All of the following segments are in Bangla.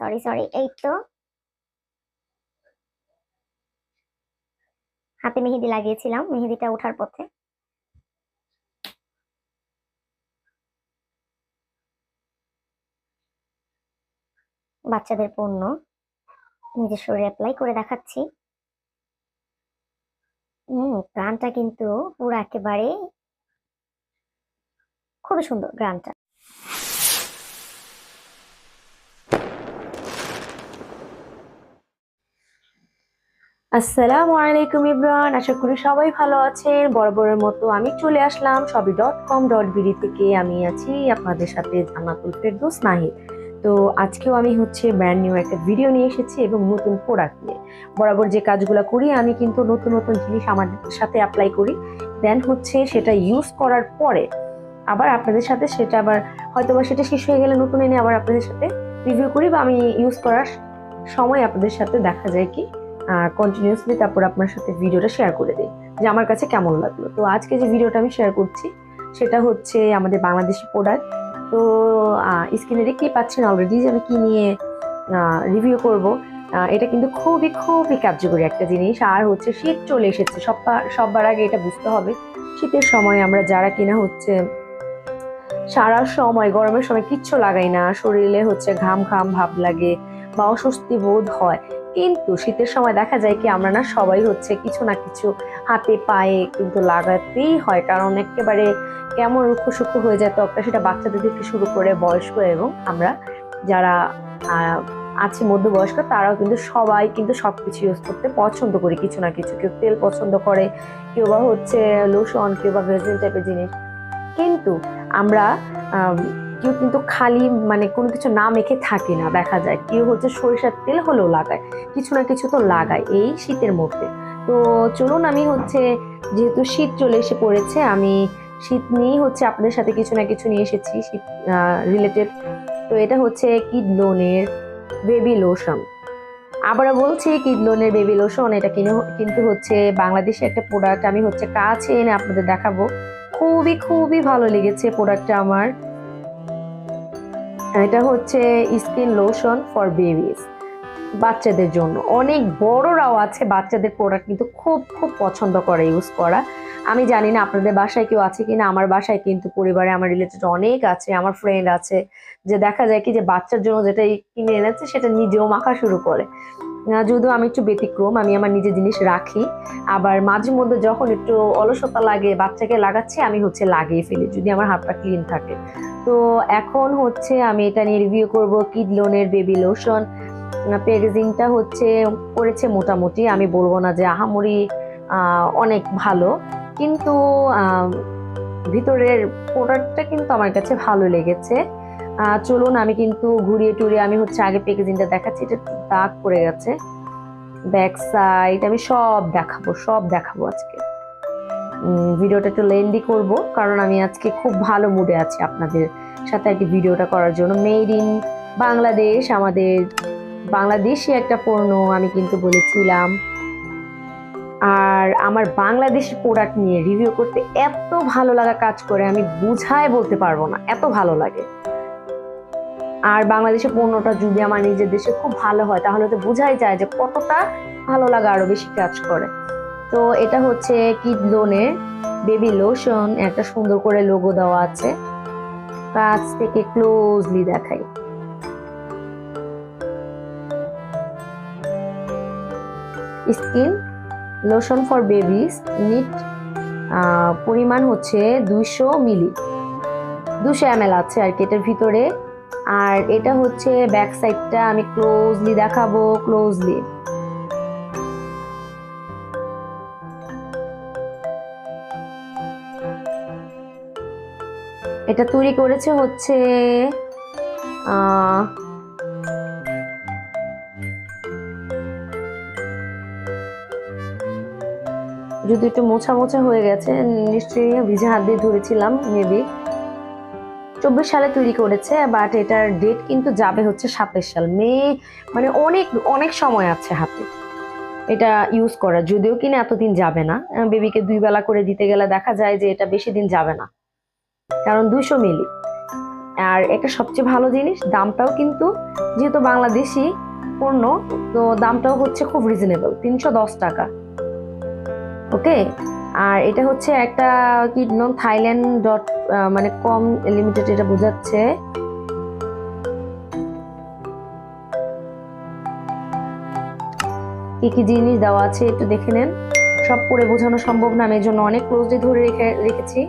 সরি সরি এই তো হাতে মেহেদি লাগিয়েছিলাম, মেহেদিটা ওঠার পথে। বাচ্চাদের পণ্য নিজের শরীরে অ্যাপ্লাই করে দেখাচ্ছি। হুম গানটা কিন্তু পুরো একেবারে খুবই সুন্দর গানটা আসসালামু আলাইকুম ইব্রান, আশা করি সবাই ভালো আছেন। বরাবরের মতো আমি চলে আসলাম সবই ডট কম ডট বিডি থেকে। আমি আছি আপনাদের সাথে জান্নাতুল ফেরদৌস নাহিদ। তো আজকেও আমি হচ্ছে ব্র্যান্ড নিউ একটা ভিডিও নিয়ে এসেছি এবং নতুন প্রোডাক্ট নিয়ে। বরাবর যে কাজগুলো করি, আমি কিন্তু নতুন নতুন জিনিস আমাদের সাথে অ্যাপ্লাই করি। দেন হচ্ছে সেটা ইউজ করার পরে আবার আপনাদের সাথে সেটা আবার হয়তো বা সেটা শেষ হয়ে গেলে নতুন এনে আবার আপনাদের সাথে রিভিউ করি বা আমি ইউজ করার সময় আপনাদের সাথে দেখা যায় কি কন্টিনিউসলি তারপর আপনার সাথে ভিডিওটা শেয়ার করে দিই যে আমার কাছে কেমন লাগল। তো আজকে যে ভিডিওটা আমি শেয়ার করছি, সেটা হচ্ছে আমাদের বাংলাদেশি প্রোডাক্ট তো স্ক্রিনে দেখতেই পাচ্ছেন অলরেডি যে আমি কি নিয়ে রিভিউ করব। এটা কিন্তু খুবই খুবই কার্যকরী একটা জিনিস। আর হচ্ছে শীত চলে এসেছে সবার সবার আগে এটা বুঝতে হবে। শীতের সময় আমরা যারা কিনা হচ্ছে, সারা সময়, গরমের সময় কিচ্ছু লাগাই না। শরীরে হচ্ছে ঘাম ঘাম ভাব লাগে বা অস্বস্তি বোধ হয়। কিন্তু শীতের সময় দেখা যায় কি আমরা না সবাই হচ্ছে কিছু না কিছু হাতে পায়ে কিন্তু লাগাতেই হয়। কারণ একেবারে কেমন রুক্ষ হয়ে যায় ত্বকটা সেটা বাচ্চাদের থেকে শুরু করে বয়স্ক এবং আমরা যারা আছি মধ্যবয়স্ক তারাও কিন্তু সবাই কিন্তু সব কিছু ইউজ করতে পছন্দ করি। কিছু না কিছু কেউ তেল পছন্দ করে কেউ বা হচ্ছে লোশন কেউ বা ভেজিল টাইপের জিনিস। কিন্তু আমরা আম, কেউ কিন্তু খালি মানে কোনো কিছু না মেখে থাকে না, দেখা যায়। কেউ হচ্ছে সরিষার তেল হলেও লাগায়, কিছু না কিছু তো লাগায় এই শীতের মধ্যে। তো চলুন আমি হচ্ছে, যেহেতু শীত চলে এসে পড়েছে, আমি শীত নিয়েই হচ্ছে আপনাদের সাথে কিছু না কিছু নিয়ে এসেছি, শীত রিলেটেড তো এটা হচ্ছে কিড লোনের বেবি লোশন। আবারও বলছি, কিড লোনের বেবি লোশন, এটা কিনে কিন্তু হচ্ছে বাংলাদেশে একটা প্রোডাক্ট আমি হচ্ছে কাছে এনে আপনাদের দেখাবো। খুবই খুবই ভালো লেগেছে প্রোডাক্টটা আমার। এটা হচ্ছে স্কিন লোশন ফর বেবিস, বাচ্চাদের জন্য। অনেক বড়রাও আছে, বাচ্চাদের প্রোডাক্ট কিন্তু খুব খুব পছন্দ করে ইউজ করা। আমি জানি না আপনাদের বাসায় কেউ আছে কিনা, আমার বাসায় কিন্তু পরিবারে আমার রিলেটেড অনেক আছে, আমার ফ্রেন্ড আছে, যে দেখা যায় কি যে বাচ্চার জন্য যেটা কিনে এনেছে, সেটা নিজেও মাখা শুরু করে। যদিও আমি একটু ব্যতিক্রম, আমি আমার নিজের জিনিস রাখি। আবার মাঝে মধ্যে যখন একটু অলসতা লাগে, বাচ্চাকে লাগাচ্ছি, আমি হচ্ছে লাগিয়ে ফেলি, যদি আমার হাতটা ক্লিন থাকে। তো এখন হচ্ছে আমি এটা নিয়ে রিভিউ করব কিড লোনের বেবি লোশন প্যাকেজিংটা হচ্ছে করেছে মোটামুটি, আমি বলব না যে আহামরি অনেক ভালো। কিন্তু ভিতরের প্রোডাক্টটা কিন্তু আমার কাছে ভালো লেগেছে। চলুন, আমি কিন্তু ঘুরিয়ে টুরিয়ে আমি হচ্ছে আগে প্যাকেজিংটা দেখাচ্ছি। এটা দাগ পড়ে গেছে। ব্যাক সাইড আমি সব দেখাবো সব দেখাবো আজকে। ভিডিওটা একটু লেন্দি করব, কারণ আমি আজকে খুব ভালো মুডে আছি আপনাদের সাথে একটি ভিডিওটা করার জন্য। মেড ইন বাংলাদেশ আমাদের বাংলাদেশি একটা পণ্য আমি কিন্তু বলেছিলাম। আর আমার বাংলাদেশি প্রোডাক্ট নিয়ে রিভিউ করতে এত ভালো লাগা কাজ করে, আমি বুঝায় বলতে পারব না, এত ভালো লাগে। আর বাংলাদেশের পণ্যটা যদি আমার নিজের দেশে খুব ভালো হয়, তাহলে তো বোঝাই যায় যে কতটা ভালো লাগা আরও বেশি কাজ করে। তো এটা হচ্ছে কিড লোনের বেবি লোশন, একটা সুন্দর করে লোগো দেওয়া আছে। কাছ থেকে ক্লোজলি দেখাই। Skin lotion for babies net পরিমাণ হচ্ছে দুইশো মিলি। দুশো এম আছে আর কি, এটার ভিতরে আর এটা হচ্ছে ব্যাক সাইডটা আমি ক্লোজলি দেখাবো ক্লোজলি এটা তৈরি করেছে হচ্ছে যদি একটু মোছা মোছা হয়ে গেছে, নিশ্চয়ই ভিজে হাত দিয়ে ধরেছিলাম মেবি চব্বিশ সালে তৈরি করেছে বাট এটার ডেট কিন্তু যাবে হচ্ছে সাতাশ সাল। মে মানে অনেক অনেক সময় আছে হাতে এটা ইউজ করা যদিও কিনা এতদিন যাবে না। বেবিকে দুই বেলা করে দিতে গেলে দেখা যায় যে এটা বেশি দিন যাবে না। কারণ দুইশো মিলি আর এটা সবচেয়ে ভালো জিনিস, দামটাও কিন্তু যেহেতু বাংলাদেশি পণ্য, তো দামটাও হচ্ছে খুব রিজনেবল তিনশো দশ টাকা। ওকে আর এটা হচ্ছে একটা কি থাইল্যান্ড ডট মানে কম লিমিটেড এটা বোঝাচ্ছে। কি কি জিনিস দেওয়া আছে একটু দেখে নেন। সব পড়ে বোঝানো সম্ভব না, আমি এর জন্য অনেক ক্লোজলি ধরে রেখে, রেখেছি।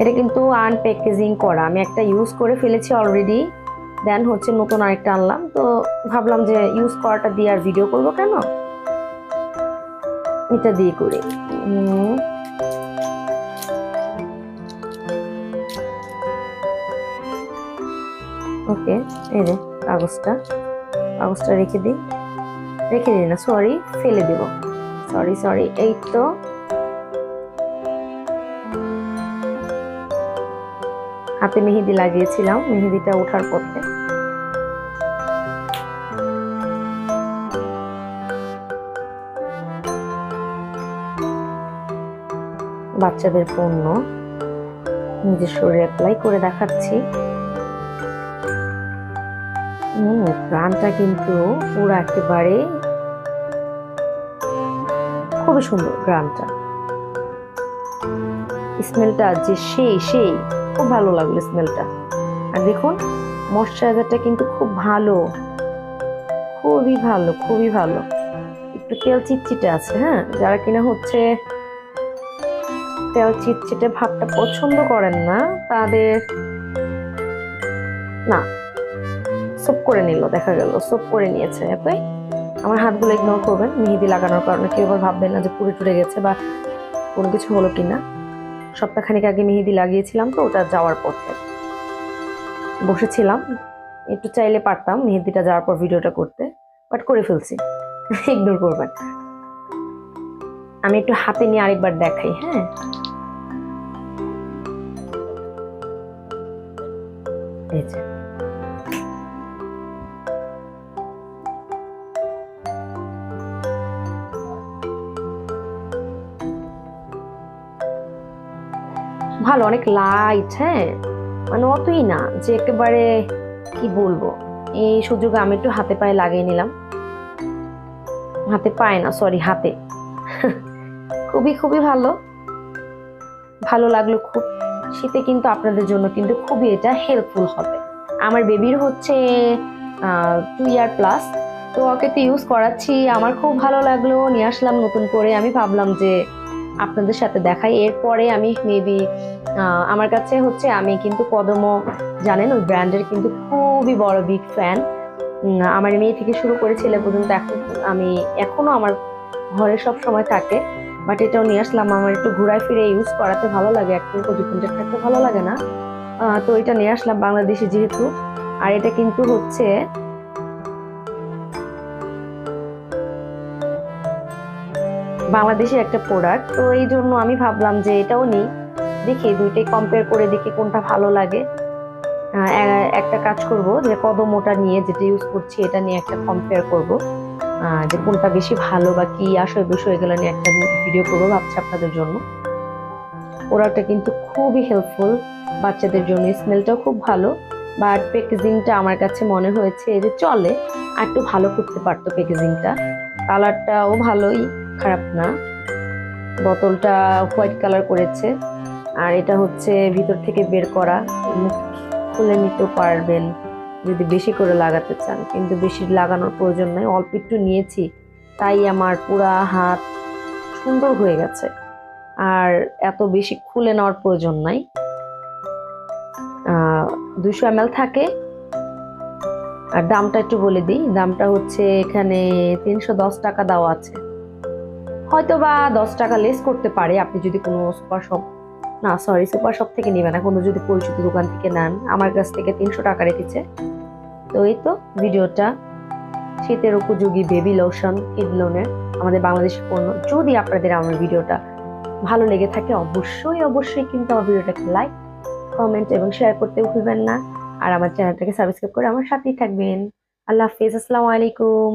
এটা কিন্তু আনপ্যাকেজিং করা। আমি একটা ইউজ করে ফেলেছি অলরেডি দেন হচ্ছে নতুন আরেকটা আনলাম। তো ভাবলাম যে ইউজ করাটা দিয়ে আর ভিডিও করব কেন? এটা দিয়ে করি। ওকে, এই যে কাগজটা। কাগজটা রেখে দিই। রেখে দিই না সরি ফেলে দেব। সরি সরি এই তো। হাতে মেহেদি লাগিয়েছিলাম, মেহেদিটা ওঠার পথে। বাচ্চাদের পণ্য নিজের শরীরে অ্যাপ্লাই করে দেখাচ্ছি। প্রাণটা কিন্তু পুরো একেবারে খুবই সুন্দর গ্রামটা। স্মেলটা যে সেই সেই, খুব ভালো লাগল স্মেলটা। আর দেখুন, ময়শ্চারাইজারটা কিন্তু খুব ভালো, খুবই ভালো খুবই ভালো। একটু তেল চিটচিটে আছে হ্যাঁ? যারা কিনা হচ্ছে তেল চিটচিটে ভাবটা পছন্দ করেন না, তাদের না। সোপ করে নিল, দেখা গেল, সোপ করে নিয়েছে। ওকে আমার হাতগুলো ইগনোর করবেন, মেহেদি লাগানোর কারণে কেউ আবার ভাববেন না যে পুড়ে টুরে গেছে বা কোনো কিছু হলো কিনা। সপ্তাহখানিক আগে মেহেদি লাগিয়েছিলাম তো, ওটা যাওয়ার পথে। বসেছিলাম, একটু চাইলে পারতাম মেহেদিটা যাওয়ার পর ভিডিওটা করতে বাট করে ফেলছি ইগনোর করবেন। আমি একটু হাতে নিয়ে আরেকবার দেখাই হ্যাঁ? এই ভালো, অনেক লাইট হ্যাঁ? মানে অতই না যে একেবারে, কি বলব? এই সুযোগে আমি একটু হাতে পায়ে লাগিয়ে নিলাম। হাতে পায় না সরি হাতে। খুবই খুবই ভালো। ভালো লাগল খুব। শীতে কিন্তু আপনাদের জন্য কিন্তু খুবই এটা হেল্পফুল হবে। আমার বেবির হচ্ছে টু ইয়ার প্লাস তো ওকে তো ইউজ করাচ্ছি। আমার খুব ভালো লাগল। নিয়ে আসলাম নতুন করে। আমি ভাবলাম যে আপনাদের সাথে দেখাই। এরপরে আমি মেবি আমার কাছে হচ্ছে আমি কিন্তু কদম, জানেন, ওই ব্র্যান্ডের কিন্তু খুবই বড় বিগ ফ্যান আমার মেয়ে থেকে শুরু করে ছেলে পর্যন্ত এখন আমি, এখনও আমার ঘরে সব সময় থাকে বাট এটাও নিয়ে আসলাম, আমার একটু ঘুরায় ফিরে ইউজ করাতে ভালো লাগে, একদম ডিপেন্ডেন্ট থাকতে ভালো লাগে না। তো এটা নিয়ে আসলাম বাংলাদেশে যেহেতু, আর এটা কিন্তু হচ্ছে বাংলাদেশের একটা প্রোডাক্ট তো এই জন্য আমি ভাবলাম যে এটাও নিই। দেখি, দুইটাই কম্পেয়ার করে দেখি কোনটা ভালো লাগে। একটা কাজ করব যে কদম ওটা নিয়ে যেটা ইউজ করছি, এটা নিয়ে একটা কম্পেয়ার করব। যে কোনটা বেশি ভালো বা কি আসল বিষয় এগুলো নিয়ে একটা ভিডিও করব ভাবছি আপনাদের জন্য। প্রোডাক্টটা কিন্তু খুবই হেল্পফুল বাচ্চাদের জন্য। স্মেলটাও খুব ভালো বাট প্যাকেজিংটা আমার কাছে মনে হয়েছে যে চলে, আর একটু ভালো করতে পারতো প্যাকেজিংটা কালারটাও ভালোই, খারাপ না। বোতলটা হোয়াইট কালার করেছে। আর এটা হচ্ছে ভিতর থেকে বের করা খুলে নিতেও পারবেন যদি বেশি করে লাগাতে চান। কিন্তু বেশি লাগানোর প্রয়োজন নাই, অল্প একটু নিয়েছি, তাই আমার পুরা হাত সুন্দর হয়ে গেছে। আর এত বেশি খুলে নেওয়ার প্রয়োজন নাই। দুশো এম থাকে। আর দামটা একটু বলে দিই, দামটা হচ্ছে এখানে তিনশো দশ টাকা দেওয়া আছে। হয়তো বা দশ টাকা লেস করতে পারে, আপনি যদি কোনো সুপার শপ না সরি সুপার শপ থেকে নেবে না কোনো যদি পরিচিত দোকান থেকে নেন, আমার কাছ থেকে তিনশো টাকা রেখেছে। তো এই তো ভিডিওটা। শীতের উপযোগী বেবি লোশন কিড লোনের আমাদের বাংলাদেশের পণ্য। যদি আপনাদের আমার ভিডিওটা ভালো লেগে থাকে, অবশ্যই অবশ্যই কিন্তু আমার ভিডিওটাকে লাইক কমেন্ট এবং শেয়ার করতে ভুলবেন না। আর আমার চ্যানেলটাকে সাবস্ক্রাইব করে আমার সাথেই থাকবেন। আল্লাহ হাফিজ, আসসালামু আলাইকুম।